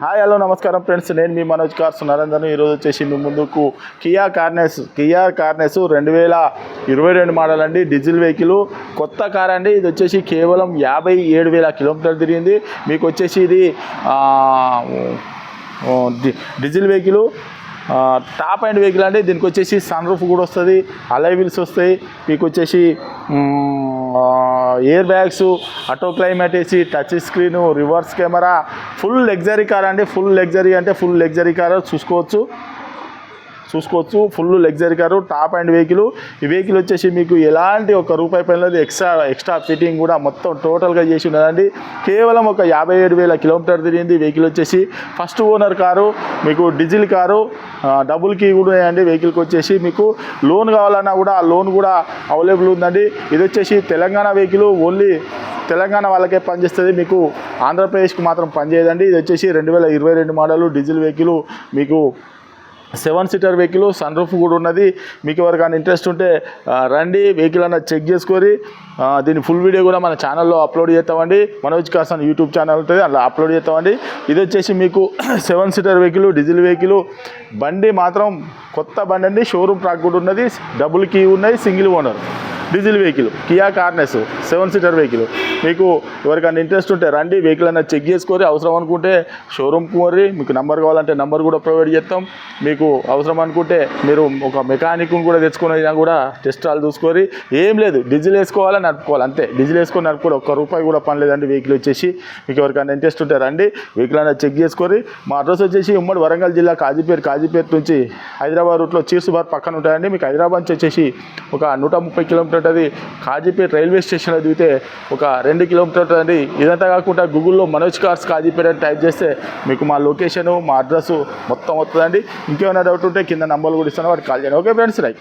Hi hello నమస్కారం friends. నేను మీ Manoj cars Narender ఈరోజు వచ్చేసి మీ ముందుకు కియా కార్నెస్ కియా కార్నెస్ రెండు వేల ఇరవై రెండు మోడల్ అండి. డీజిల్ వెహికల్ కొత్త కార్ అండి. ఇది వచ్చేసి కేవలం యాభై ఏడు వేల కిలోమీటర్లు తిరిగింది. మీకు వచ్చేసి ఇది diesel vehicle top end vehicle అండి. దీనికి వచ్చేసి సన్ రూఫ్ కూడా వస్తుంది. అలై వీల్స్ వస్తాయి. మీకు వచ్చేసి air bags auto climate AC touch screen reverse camera full luxury car అండి. ఫుల్ లగ్జరీ అంటే ఫుల్ లగ్జరీ కార్ చూసుకోవచ్చు. చూసుకోవచ్చు. Full luxury car top end vehicle ఈ వెహికల్ వచ్చేసి మీకు ఎలాంటి ఒక రూపాయి పైన ఎక్స్ట్రా ఎక్స్ట్రా ఫిట్టింగ్ కూడా మొత్తం టోటల్గా చేసి ఉన్నదండి. కేవలం ఒక యాభై ఏడు వేల కిలోమీటర్ తిరిగింది వెహికల్ వచ్చేసి. ఫస్ట్ ఓనర్ కారు మీకు డీజిల్ కారు డబుల్ కీ కూడా ఉన్నాయండి. వెహికల్కి వచ్చేసి మీకు లోన్ కావాలన్నా కూడా ఆ లోన్ కూడా అవైలబుల్ ఉందండి. ఇది వచ్చేసి తెలంగాణ వెహికల్ ఓన్లీ తెలంగాణ వాళ్ళకే పనిచేస్తుంది. మీకు ఆంధ్రప్రదేశ్కి మాత్రం పనిచేయదండి. ఇది వచ్చేసి రెండు వేల ఇరవై రెండు మోడల్ డీజిల్ వెహికల్ మీకు seven seater vehicle sun roof కూడా ఉన్నది. మీకు ఎవరికైనా ఇంట్రెస్ట్ ఉంటే రండి వెహికల్ అన్న చెక్ చేసుకొని దీని ఫుల్ వీడియో కూడా మన ఛానల్లో అప్లోడ్ చేస్తామండి. మనోజ్ కార్స్ అని యూట్యూబ్ ఛానల్ ఉంటుంది అలా అప్లోడ్ చేస్తామండి. ఇది వచ్చేసి మీకు seven seater vehicle diesel vehicle. బండి మాత్రం కొత్త బండి అండి. షోరూమ్ ట్రాక్ కూడా ఉన్నది. డబుల్ కీ ఉన్నది single owner. Diesel vehicle Kia Carens seven seater vehicle. మీకు ఎవరికైనా ఇంట్రెస్ట్ ఉంటే రండి వెహికల్ అన్న చెక్ చేసుకొని అవసరం అనుకుంటే షోరూమ్కి మరి మీకు నంబర్ కావాలంటే నంబర్ కూడా ప్రొవైడ్ చేస్తాం. మీకు అవసరం అనుకుంటే మీరు ఒక మెకానిక్ను కూడా తెచ్చుకొని కూడా టెస్ట్ వాళ్ళు చూసుకొని ఏం లేదు డీజిల్ వేసుకోవాలని నడుపుకోవాలి? అంతే డీజిల్ వేసుకొని నడుపుకోవాలి ఒక్క రూపాయి కూడా పని లేదండి వెహికల్ వచ్చేసి. మీకు ఎవరికైనా ఇంట్రెస్ట్ ఉంటే రండి వెహికల్ అనేది చెక్ చేసుకొని మా అడ్రస్ వచ్చేసి ఉమ్మడి వరంగల్ జిల్లా కాజీపేట కాజీపేట నుంచి హైదరాబాద్ రూట్లో చీర్సుబార్ పక్కన ఉంటాయండి. మీకు హైదరాబాద్ నుంచి వచ్చేసి ఒక నూట ముప్పై కిలోమీటర్ ఉంటుంది కాజీపేట రైల్వే స్టేషన్లో దిగితే ఒక రెండు కిలోమీటర్ ఉంటుంది ఇదంతా కాకుండా గూగుల్లో మనోజ్ కార్స్ కాజీపేట అని టైప్ చేస్తే మీకు మా లొకేషను మా అడ్రస్ మొత్తం వస్తుందండి. ఇంకేమైనా డౌట్ ఉంటే కింద నంబర్లు కూడా ఇస్తాను వాటికి కాల్ చేయండి. Okay friends right.